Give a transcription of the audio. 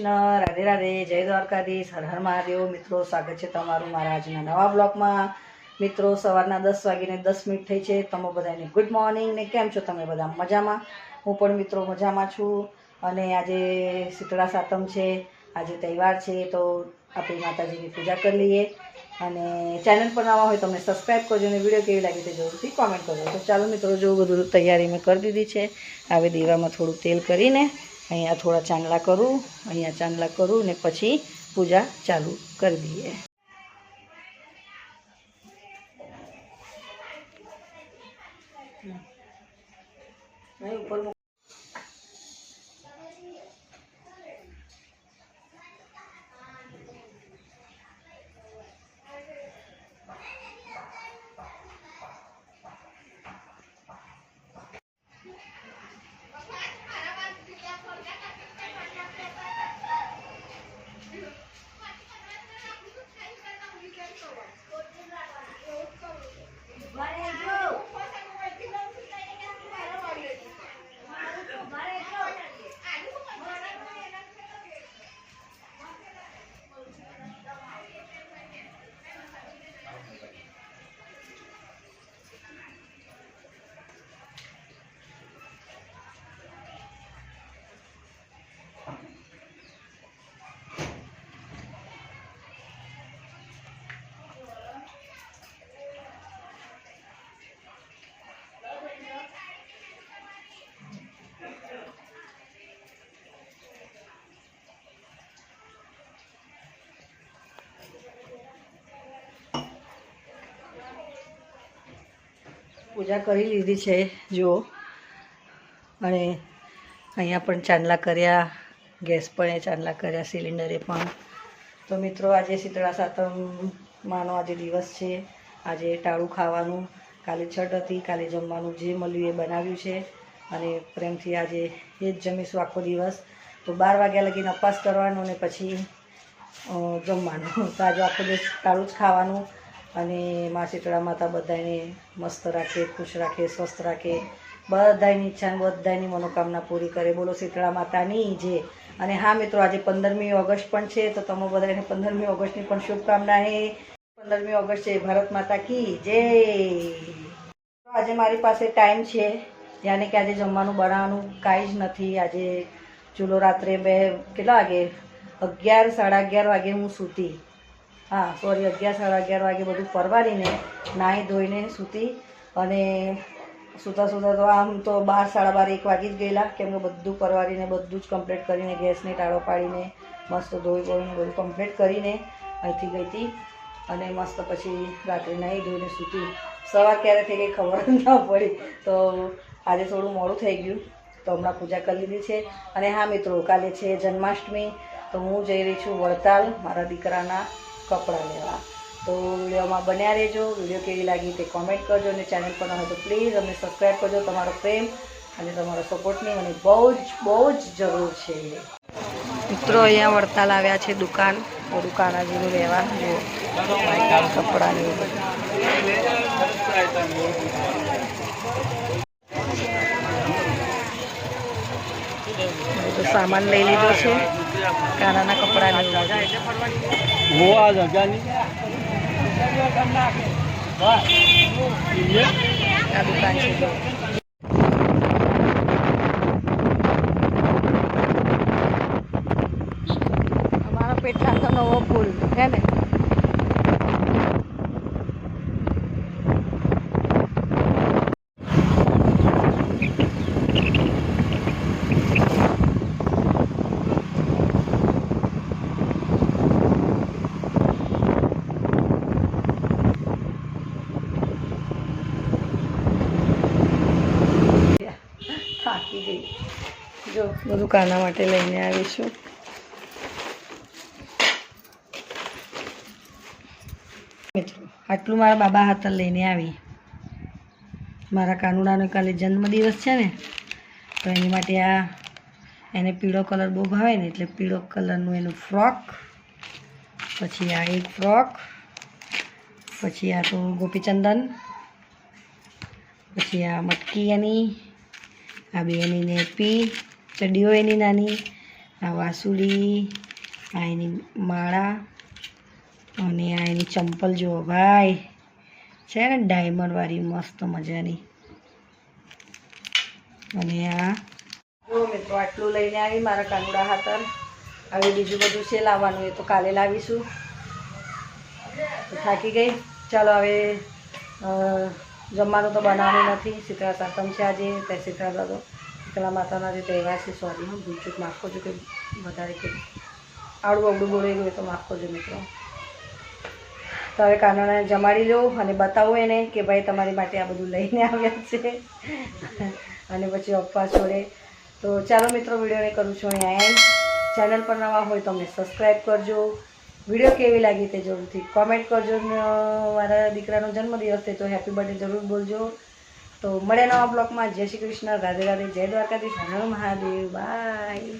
કૃષ્ણ, રાધે રાધે, જય દ્વારકાધીશ, હર હર મહાદેવ. મિત્રો, સ્વાગત છે તમારું મારા આજના નવા બ્લોગમાં. મિત્રો, સવારના દસ વાગીને દસ મિનિટ થઈ છે. તમે બધાને ગુડ મોર્નિંગ ને કેમ છો? તમે બધા મજામાં? હું પણ, મિત્રો, મજામાં છું. અને આજે શીતળા સાતમ છે. આજે તહેવાર છે, તો આપણે માતાજીની પૂજા કરી લઈએ. અને ચેનલ પર નવા હોય તમને સબસ્ક્રાઈબ કરજો અને વીડિયો કેવી લાગી તે જરૂરથી કોમેન્ટ કરજો. તો ચાલો મિત્રો, જો બધું તૈયારી મેં કરી દીધી છે, હવે દીવામાં થોડું તેલ કરીને અહીંયા થોડા ચાંદલા કરું અહીંયા ચાંદલા કરું ને પછી પૂજા ચાલુ કરી દઈએ. ઉપર પૂજા કરી લીધી છે, જુઓ. અને અહીંયા પણ ચાંદલા કર્યા, ગેસ પણ એ ચાંદલા કર્યા, સિલિન્ડરે પણ. તો મિત્રો, આજે શીતળા સાતમમાંનો આજે દિવસ છે. આજે ટાળું ખાવાનું. કાલે છઠ હતી, કાલે જમવાનું જે મળ્યું એ બનાવ્યું છે. અને પ્રેમથી આજે એ જ જમીશું આખો દિવસ. તો બાર વાગ્યા લગીને અપાસ કરવાનો ને પછી જમવાનું. તો આજે આખો દિવસ ટાળું જ ખાવાનું. અને મા શીતળા માતા બધાને મસ્ત રાખે, ખુશ રાખે, સ્વસ્થ રાખે. બધાની ઈચ્છા બધાની મનોકામના પૂરી કરે. બોલો શીતળા માતાની જે અને હા મિત્રો, આજે પંદરમી ઓગસ્ટ પણ છે, તો તમે બધાને પંદરમી ઓગસ્ટની પણ શુભકામના હે. પંદરમી ઓગસ્ટ છે, ભારત માતા કી જય. આજે મારી પાસે ટાઈમ છે, યાને કે આજે જમવાનું બનાવવાનું કાંઈ જ નથી. આજે ચૂલો રાત્રે બે, કેટલા વાગે? અગિયાર, સાડા અગિયાર વાગે હું સૂતી. હા સોરી અગિયાર, સાડા અગિયાર વાગે બધું પરવારીને નાહી ધોઈને સૂતી અને સૂતા સૂતા તો આમ તો બાર, સાડા બાર, એક વાગી જ ગયેલા. કેમ કે બધું પરવારીને, બધું જ કમ્પ્લીટ કરીને, ગેસને ટાળો પાડીને, મસ્ત ધોઈ ધોઈને બધું કમ્પ્લીટ કરીને અહીંથી ગઈ હતી. અને મસ્ત પછી રાત્રે નાહી ધોઈને સૂતી. સવાર ક્યારે થઈ ગઈ ખબર ના પડી. તો આજે થોડું મોડું થઈ ગયું. તો હમણાં પૂજા કરી લીધી છે. અને હા મિત્રો, કાલે છે જન્માષ્ટમી. તો હું જઈ રહી છું વડતાલ, મારા દીકરાના કપડાં લેવા. તો વિડીયોમાં બન્યા રહેજો. વીડિયો કેવી લાગી તે કોમેન્ટ કરજો અને ચેનલ પર હોય તો પ્લીઝ અમને સબસ્ક્રાઈબ કરજો. તમારો પ્રેમ અને તમારો સપોર્ટની મને બહુ જ બહુ જ જરૂર છે. મિત્રો, અહીંયા વડતાલ આવ્યા છે દુકાન. દુકાન આજનું લેવા જો કપડાની બધું સામાન લઈ લીધો છે. કાનાના કપડાં આ દુકાન છે. પેટલાનો નવો ફૂલ હે ને? થાકી જો, બધું કાના માટે લઈને આવીશું આટલું મારા બાબા હાથર લઈને આવી. મારા કાનુડાનો કાલે જન્મદિવસ છે ને, તો એની માટે આ, એને પીળો કલર બહુ ભાવે ને, એટલે પીળો કલરનું એનું ફ્રોક, પછી આ એક ફ્રોક, પછી આ તો ગોપીચંદન, પછી આ મટકી એની આ બે એની નેપી ચડીઓ એની નાની, આ વાસુડી આ એની માળા, અને આ એની ચંપલ જુઓ ભાઈ. છે ને ડાયમંડવાળી મસ્ત મજાની. અને આ મિત્રો, આટલું લઈને આવી મારા કાનુડા હાથર. હવે બીજું બધું છે લાવવાનું, એ તો કાલે લાવીશું. થાકી ગઈ? ચાલો હવે જમવાનું તો બનાવવાનું નથી. શીતળા સાતમ છે આજે, તે શીતળા દાદો, શીતળા માતાના જે તહેવાર છે સોરી હું ભૂલચૂક માફ કરજો કે વધારે કે આવડું અવડું બોલાઈ ગયું તો માફ કરજો મિત્રો. તો હવે કાનોને જમાડી લઉં અને બતાવું એને કે ભાઈ તમારી માટે આ બધું લઈને આવ્યા છે. અને પછી અફવા છોડે. તો ચાલો મિત્રો, વિડીયોને કરું છું અહીંયા એન્ડ ચેનલ પર નવા હોય તો અમને સબસ્ક્રાઈબ કરજો. વીડિયો કેવી લાગી તે જરૂરથી કોમેન્ટ કરજો મારા દીકરાનો જન્મદિવસ છે તો હેપી બર્થડે જરૂર બોલજો. તો મળે નવા બ્લોગમાં. જય શ્રી કૃષ્ણ, રાધે રાધે, જય દ્વારકાધીશ, હર મહાદેવ બાય